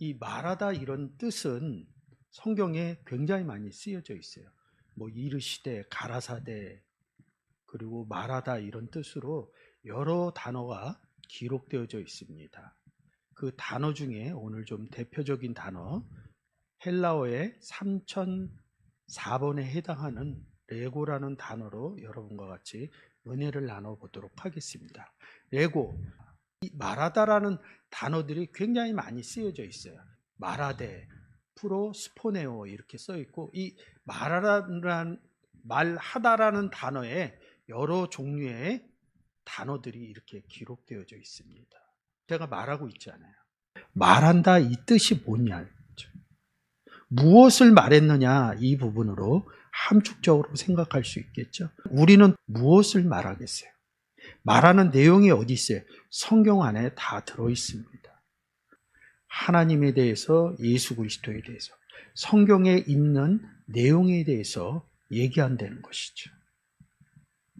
이 말하다 이런 뜻은 성경에 굉장히 많이 쓰여져 있어요. 뭐 이르시되 가라사대 그리고 말하다 이런 뜻으로 여러 단어가 기록되어져 있습니다. 그 단어 중에 오늘 좀 대표적인 단어 헬라어의 3004번에 해당하는 레고라는 단어로 여러분과 같이 은혜를 나눠보도록 하겠습니다. 레고, 이 말하다라는 단어들이 굉장히 많이 쓰여져 있어요. 말하되, 프로, 스포네오 이렇게 써 있고 이 말하라는 말하다라는 단어에 여러 종류의 단어들이 이렇게 기록되어져 있습니다. 제가 말하고 있잖아요. 말한다 이 뜻이 뭐냐? 무엇을 말했느냐 이 부분으로 함축적으로 생각할 수 있겠죠. 우리는 무엇을 말하겠어요? 말하는 내용이 어디 있어요? 성경 안에 다 들어 있습니다. 하나님에 대해서 예수 그리스도에 대해서 성경에 있는 내용에 대해서 얘기한다는 것이죠.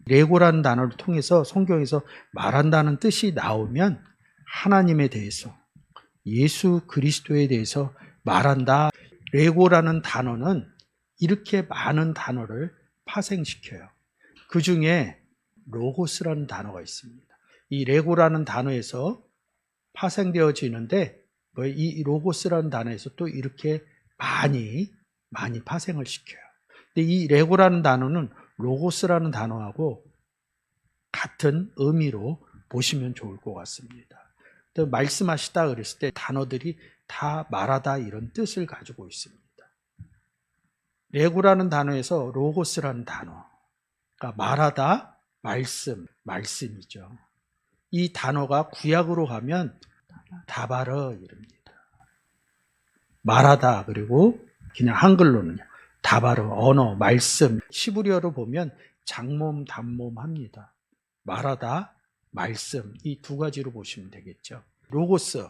레고라는 단어를 통해서 성경에서 말한다는 뜻이 나오면 하나님에 대해서 예수 그리스도에 대해서 말한다. 레고라는 단어는 이렇게 많은 단어를 파생시켜요. 그 중에 로고스라는 단어가 있습니다. 이 레고라는 단어에서 파생되어지는데 뭐이 로고스라는 단어에서 또 이렇게 많이 많이 파생을 시켜요. 근데 이 레고라는 단어는 로고스라는 단어하고 같은 의미로 보시면 좋을 것 같습니다. 또 말씀하시다 그랬을 때 단어들이 다 말하다 이런 뜻을 가지고 있습니다. 레고라는 단어에서 로고스라는 단어, 그러니까 말하다, 말씀, 말씀이죠. 이 단어가 구약으로 가면 다바르 이럽니다. 말하다 그리고 그냥 한글로는요. 다바르 언어, 말씀, 시브리어로 보면 장몸, 단몸 합니다. 말하다, 말씀 이 두 가지로 보시면 되겠죠. 로고스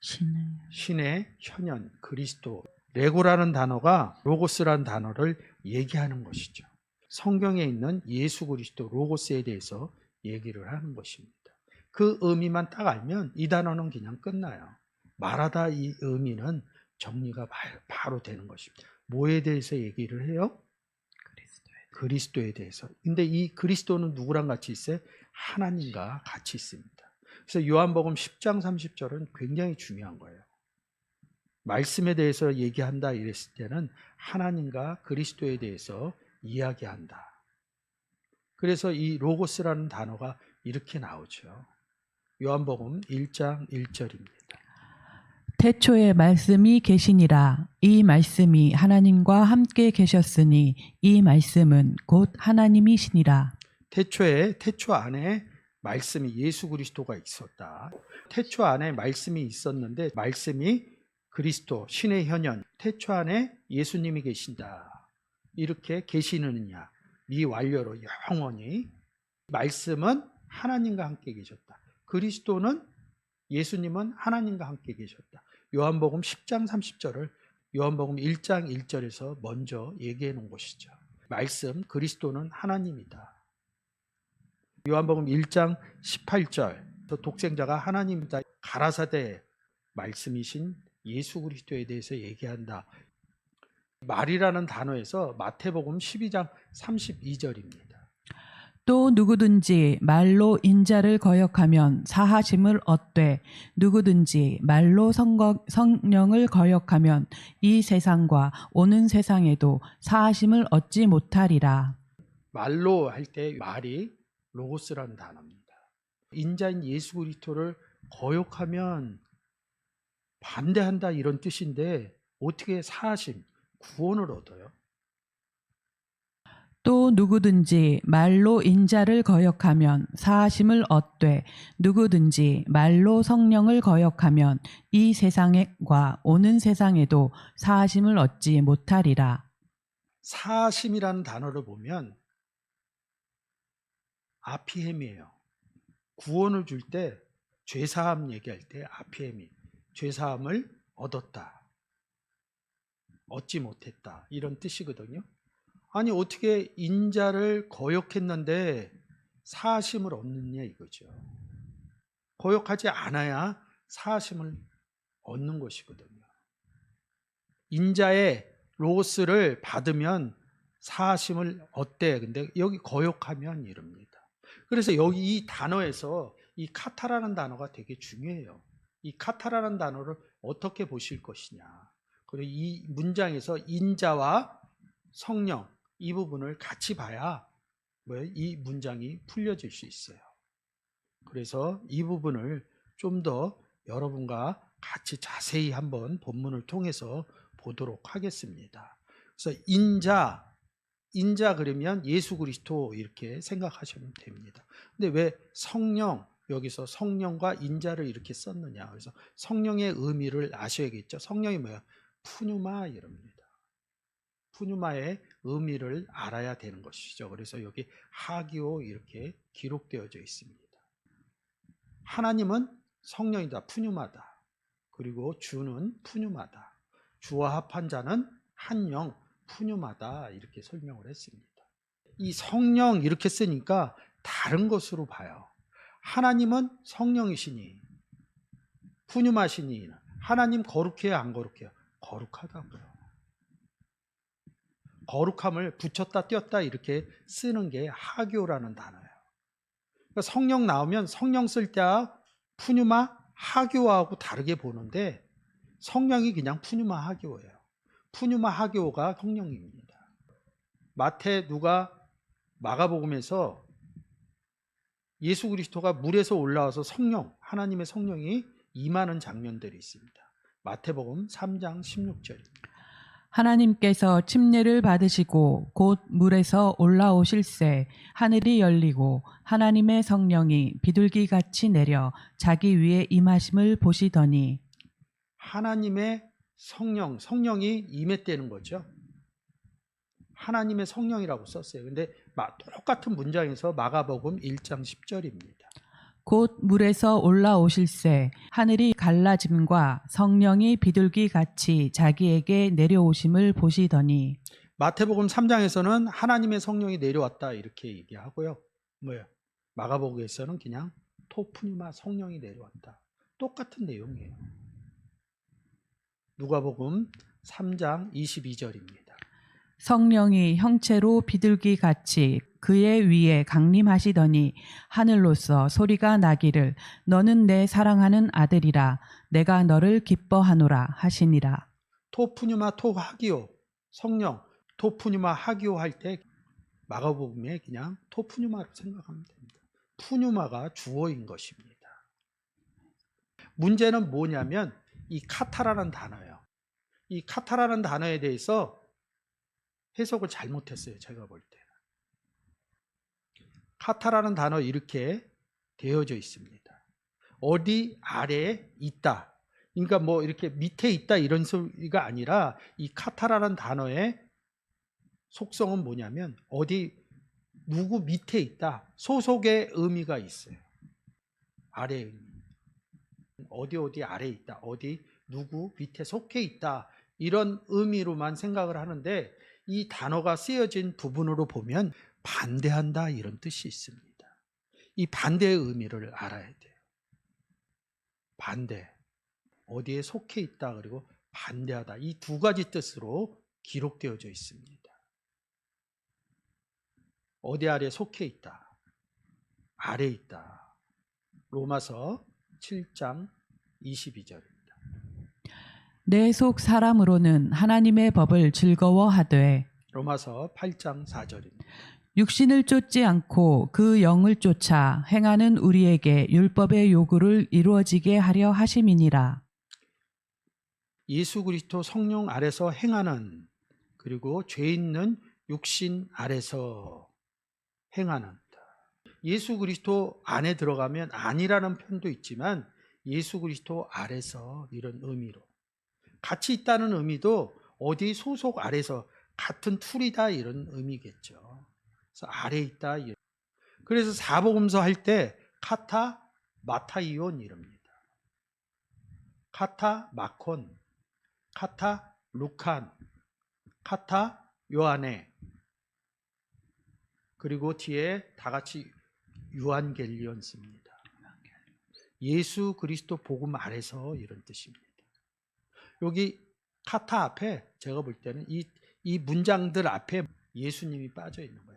신의 신의 현현 그리스도 레고라는 단어가 로고스라는 단어를 얘기하는 것이죠. 성경에 있는 예수 그리스도 로고스에 대해서 얘기를 하는 것입니다. 그 의미만 딱 알면 이 단어는 그냥 끝나요. 말하다 이 의미는 정리가 바- 바로 되는 것입니다. 뭐에 대해서 얘기를 해요? 그리스도의 그리스도에 대해서. 근데 이 그리스도는 누구랑 같이 있어요? 하나님과 같이 있습니다. 그래서 요한복음 10장 30절은 굉장히 중요한 거예요. 말씀에 대해서 얘기한다 이랬을 때는 하나님과 그리스도에 대해서 이야기한다. 그래서 이 로고스라는 단어가 이렇게 나오죠. 요한복음 1장 1절입니다. 태초에 말씀이 계시니라 이 말씀이 하나님과 함께 계셨으니 이 말씀은 곧 하나님이시니라 태초에 태초 안에 말씀이 예수 그리스도가 있었다. 태초 안에 말씀이 있었는데 말씀이 그리스도 신의 현현 태초 안에 예수님이 계신다. 이렇게 계시느냐 미완료로 영원히 말씀은 하나님과 함께 계셨다. 그리스도는 예수님은 하나님과 함께 계셨다. 요한복음 10장 30절을 요한복음 1장 1절에서 먼저 얘기해 놓은 것이죠. 말씀 그리스도는 하나님이다. 요한복음 1장 18절 독생자가 하나님이다. 가라사대 말씀이신 예수 그리스도에 대해서 얘기한다. 말이라는 단어에서 마태복음 12장 32절입니다. 또 누구든지 말로 인자를 거역하면 사하심을 얻되 누구든지 말로 성거, 성령을 거역하면 이 세상과 오는 세상에도 사하심을 얻지 못하리라 말로 할 때 말이 로고스라는 단어입니다. 인자인 예수 그리스도를 거역하면 반대한다 이런 뜻인데 어떻게 사하심, 구원을 얻어요? 또 누구든지 말로 인자를 거역하면 사하심을 얻되 누구든지 말로 성령을 거역하면 이 세상과 오는 세상에도 사하심을 얻지 못하리라. 사심이라는 단어를 보면 아피햄이에요. 구원을 줄 때 죄사함 얘기할 때 아피햄이 죄사함을 얻었다. 얻지 못했다. 이런 뜻이거든요. 아니 어떻게 인자를 거역했는데 사심을 얻느냐 이거죠. 거역하지 않아야 사심을 얻는 것이거든요. 인자의 로스를 받으면 사심을 얻대. 근데 여기 거역하면 이럽니다. 그래서 여기 이 단어에서 이 카타라는 단어가 되게 중요해요. 이 카타라는 단어를 어떻게 보실 것이냐. 그리고 이 문장에서 인자와 성령 이 부분을 같이 봐야 뭐이 문장이 풀려질 수 있어요. 그래서 이 부분을 좀 더 여러분과 같이 자세히 한번 본문을 통해서 보도록 하겠습니다. 그래서 인자, 인자 그러면 예수 그리스도 이렇게 생각하시면 됩니다. 근데 왜 성령, 여기서 성령과 인자를 이렇게 썼느냐. 그래서 성령의 의미를 아셔야겠죠. 성령이 뭐야? 푸뉴마 이럽니다. 푸뉴마의 의미를 알아야 되는 것이죠. 그래서 여기 하기오 이렇게 기록되어져 있습니다. 하나님은 성령이다. 푸뉴마다. 그리고 주는 푸뉴마다. 주와 합한 자는 한 영 푸뉴마다 이렇게 설명을 했습니다. 이 성령 이렇게 쓰니까 다른 것으로 봐요. 하나님은 성령이시니 푸뉴마시니 하나님 거룩해요 안 거룩해요? 거룩하다고요. 거룩함을 붙였다 띄었다 이렇게 쓰는 게 하교라는 단어예요. 그러니까 성령 나오면 성령 쓸 때와 푸뉴마 하교하고 다르게 보는데 성령이 그냥 푸뉴마 하교예요. 푸뉴마 하교가 성령입니다. 마태 누가 마가복음에서 예수 그리스도가 물에서 올라와서 성령 하나님의 성령이 임하는 장면들이 있습니다. 마태복음 3장 16절입니다. 하나님께서 침례를 받으시고 곧 물에서 올라오실새 하늘이 열리고 하나님의 성령이 비둘기 같이 내려 자기 위에 임하심을 보시더니 하나님의 성령, 성령이 임했다는 거죠. 하나님의 성령이라고 썼어요. 근데 마- 똑같은 문장에서 마가복음 1장 10절입니다. 곧 물에서 올라오실새 하늘이 갈라짐과 성령이 비둘기 같이 자기에게 내려오심을 보시더니 마태복음 3장에서는 하나님의 성령이 내려왔다 이렇게 얘기하고요. 뭐예요? 마가복음에서는 그냥 토프니마 성령이 내려왔다. 똑같은 내용이에요. 누가복음 3장 22절입니다. 성령이 형체로 비둘기 같이 그의 위에 강림하시더니 하늘로서 소리가 나기를 너는 내 사랑하는 아들이라 내가 너를 기뻐하노라 하시니라. 토푸뉴마 토하기오 성령 토푸뉴마 하기오 할 때 마가복음에 그냥 토푸뉴마로 생각하면 됩니다. 푸뉴마가 주어인 것입니다. 문제는 뭐냐면 이 카타라는 단어예요. 이 카타라는 단어에 대해서 해석을 잘못했어요. 제가 볼 때. 카타라는 단어 이렇게 되어져 있습니다. 어디 아래에 있다. 그러니까 뭐 이렇게 밑에 있다 이런 소리가 아니라 이 카타라는 단어의 속성은 뭐냐면 어디 누구 밑에 있다. 소속의 의미가 있어요. 아래. 어디 어디 아래 있다. 어디 누구 밑에 속해 있다. 이런 의미로만 생각을 하는데 이 단어가 쓰여진 부분으로 보면 반대한다 이런 뜻이 있습니다. 이 반대의 의미를 알아야 돼요. 반대. 어디에 속해 있다 그리고 반대하다 이 두 가지 뜻으로 기록되어져 있습니다. 어디 아래 속해 있다. 아래 있다. 로마서 7장 22절입니다. 내 속 사람으로는 하나님의 법을 즐거워하되 로마서 8장 4절입니다. 육신을 쫓지 않고 그 영을 쫓아 행하는 우리에게 율법의 요구를 이루어지게 하려 하심이니라. 예수 그리스도 성령 아래서 행하는 그리고 죄 있는 육신 아래서 행하는 예수 그리스도 안에 들어가면 아니라는 편도 있지만 예수 그리스도 아래서 이런 의미로 같이 있다는 의미도 어디 소속 아래서 같은 툴이다 이런 의미겠죠. 그래서 아래 있다. 그래서 사복음서 할 때 카타 마타이온 이럽니다. 카타 마콘 카타 루칸, 카타 요한네 그리고 뒤에 다 같이 유한겔리온 씁니다. 예수 그리스도 복음 아래서 이런 뜻입니다. 여기 카타 앞에 제가 볼 때는 이, 이 문장들 앞에 예수님이 빠져 있는 거예요.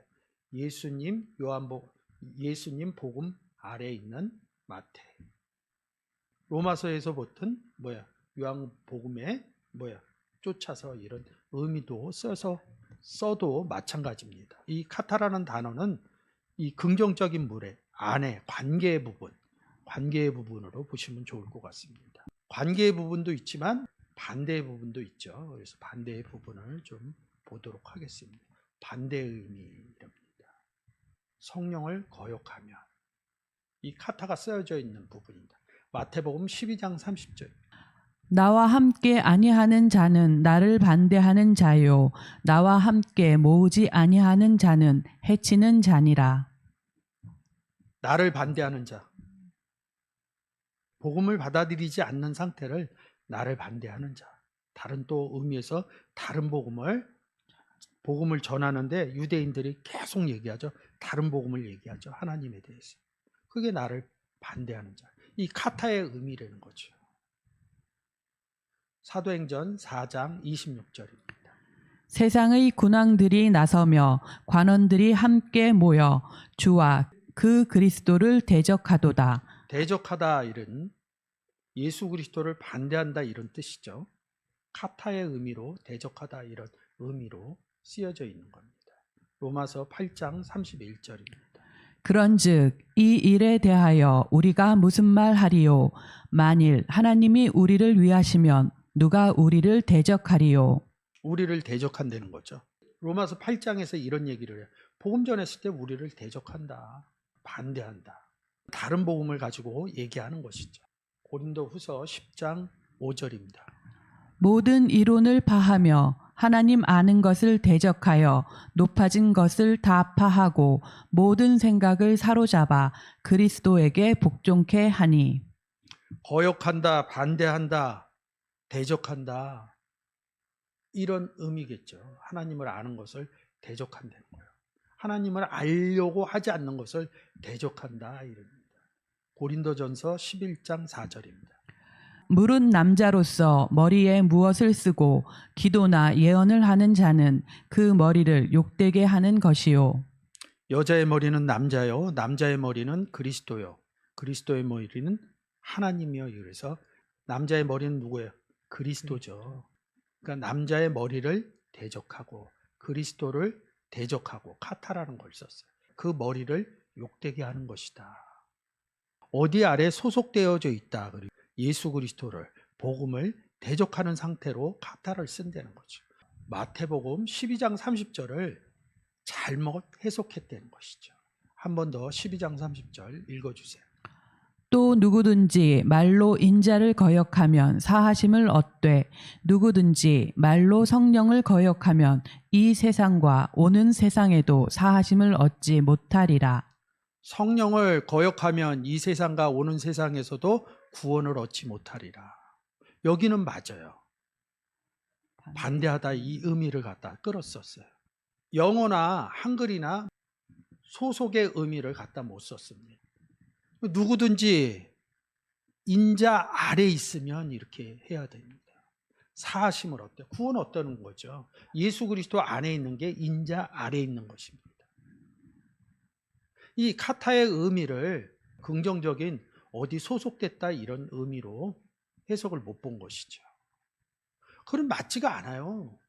예수님 요한복 예수님 복음 아래 에 있는 마태. 로마서에서 보던 뭐야 요한 복음에 뭐야 쫓아서 이런 의미도 써서 써도 마찬가지입니다. 이 카타라는 단어는 이 긍정적인 물의 안에 관계의 부분, 관계의 부분으로 보시면 좋을 것 같습니다. 관계의 부분도 있지만 반대의 부분도 있죠. 그래서 반대의 부분을 좀 보도록 하겠습니다. 반대의 의미입니다. 성령을 거역하며 이 카타가 쓰여져 있는 부분입니다. 마태복음 12장 30절. 나와 함께 아니하는 자는 나를 반대하는 자요 나와 함께 모으지 아니하는 자는 해치는 자니라. 나를 반대하는 자. 복음을 받아들이지 않는 상태를 나를 반대하는 자. 다른 또 의미에서 다른 복음을 복음을 전하는데 유대인들이 계속 얘기하죠. 다른 복음을 얘기하죠. 하나님에 대해서. 그게 나를 반대하는 자. 이 카타의 의미라는 거죠. 사도행전 4장 26절입니다. 세상의 군왕들이 나서며 관원들이 함께 모여 주와 그 그리스도를 대적하도다. 대적하다 이런 예수 그리스도를 반대한다 이런 뜻이죠. 카타의 의미로 대적하다 이런 의미로 쓰여져 있는 겁니다. 로마서 8장 31절입니다. 그런즉 이 일에 대하여 우리가 무슨 말 하리요 만일 하나님이 우리를 위하시면 누가 우리를 대적하리요 우리를 대적한다는 거죠. 로마서 8장에서 이런 얘기를 해요. 복음 전했을 때 우리를 대적한다. 반대한다. 다른 복음을 가지고 얘기하는 것이죠. 고린도 후서 10장 5절입니다. 모든 이론을 파하며 하나님 아는 것을 대적하여 높아진 것을 다 파하고 모든 생각을 사로잡아 그리스도에게 복종케 하니 거역한다, 반대한다, 대적한다. 이런 의미겠죠. 하나님을 아는 것을 대적한다는 거예요. 하나님을 알려고 하지 않는 것을 대적한다. 이럽니다. 고린도전서 11장 4절입니다. 물은 남자로서 머리에 무엇을 쓰고 기도나 예언을 하는 자는 그 머리를 욕되게 하는 것이요. 여자의 머리는 남자요, 남자의 머리는 그리스도요, 그리스도의 머리는 하나님이요. 그래서 남자의 머리는 누구예요? 그리스도죠. 그러니까 남자의 머리를 대적하고 그리스도를 대적하고 카타라는 걸 썼어요. 그 머리를 욕되게 하는 것이다. 어디 아래 소속되어져 있다. 그리고 예수 그리스도를 복음을 대적하는 상태로 카타를 쓴다는 거죠. 마태복음 12장 30절을 잘못 해석했다는 것이죠. 한 번 더 12장 30절 읽어주세요. 또 누구든지 말로 인자를 거역하면 사하심을 얻되 누구든지 말로 성령을 거역하면 이 세상과 오는 세상에도 사하심을 얻지 못하리라. 성령을 거역하면 이 세상과 오는 세상에서도 구원을 얻지 못하리라. 여기는 맞아요. 반대하다 이 의미를 갖다 끌었었어요. 영어나 한글이나 소속의 의미를 갖다 못 썼습니다. 누구든지 인자 아래 있으면 이렇게 해야 됩니다. 사하심을 얻대. 구원 얻다는 거죠. 예수 그리스도 안에 있는 게 인자 아래 있는 것입니다. 이 카타의 의미를 긍정적인 어디 소속됐다 이런 의미로 해석을 못 본 것이죠. 그럼 맞지가 않아요.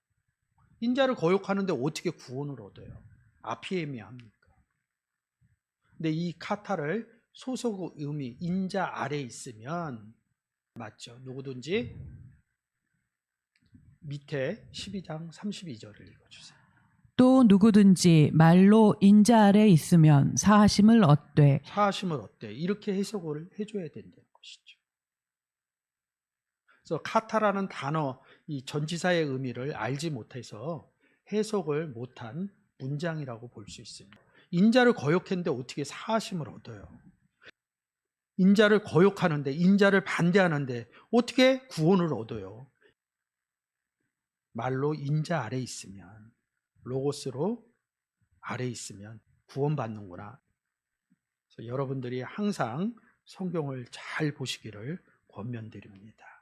인자를 거역하는데 어떻게 구원을 얻어요? 아피에미합니까? 근데 이 카타를 소속 의미 인자 아래 있으면 맞죠. 누구든지 밑에 12장 32절을 읽어주세요. 또 누구든지 말로 인자 아래 있으면 사하심을 얻되 사하심을 어때? 이렇게 해석을 해줘야 된다는 것이죠. 그래서 카타라는 단어, 이 전지사의 의미를 알지 못해서 해석을 못한 문장이라고 볼 수 있습니다. 인자를 거역했는데 어떻게 사하심을 얻어요? 인자를 거역하는데, 인자를 반대하는데 어떻게 구원을 얻어요? 말로 인자 아래 있으면, 로고스로 아래 있으면 구원받는구나. 그래서 여러분들이 항상 성경을 잘 보시기를 권면드립니다.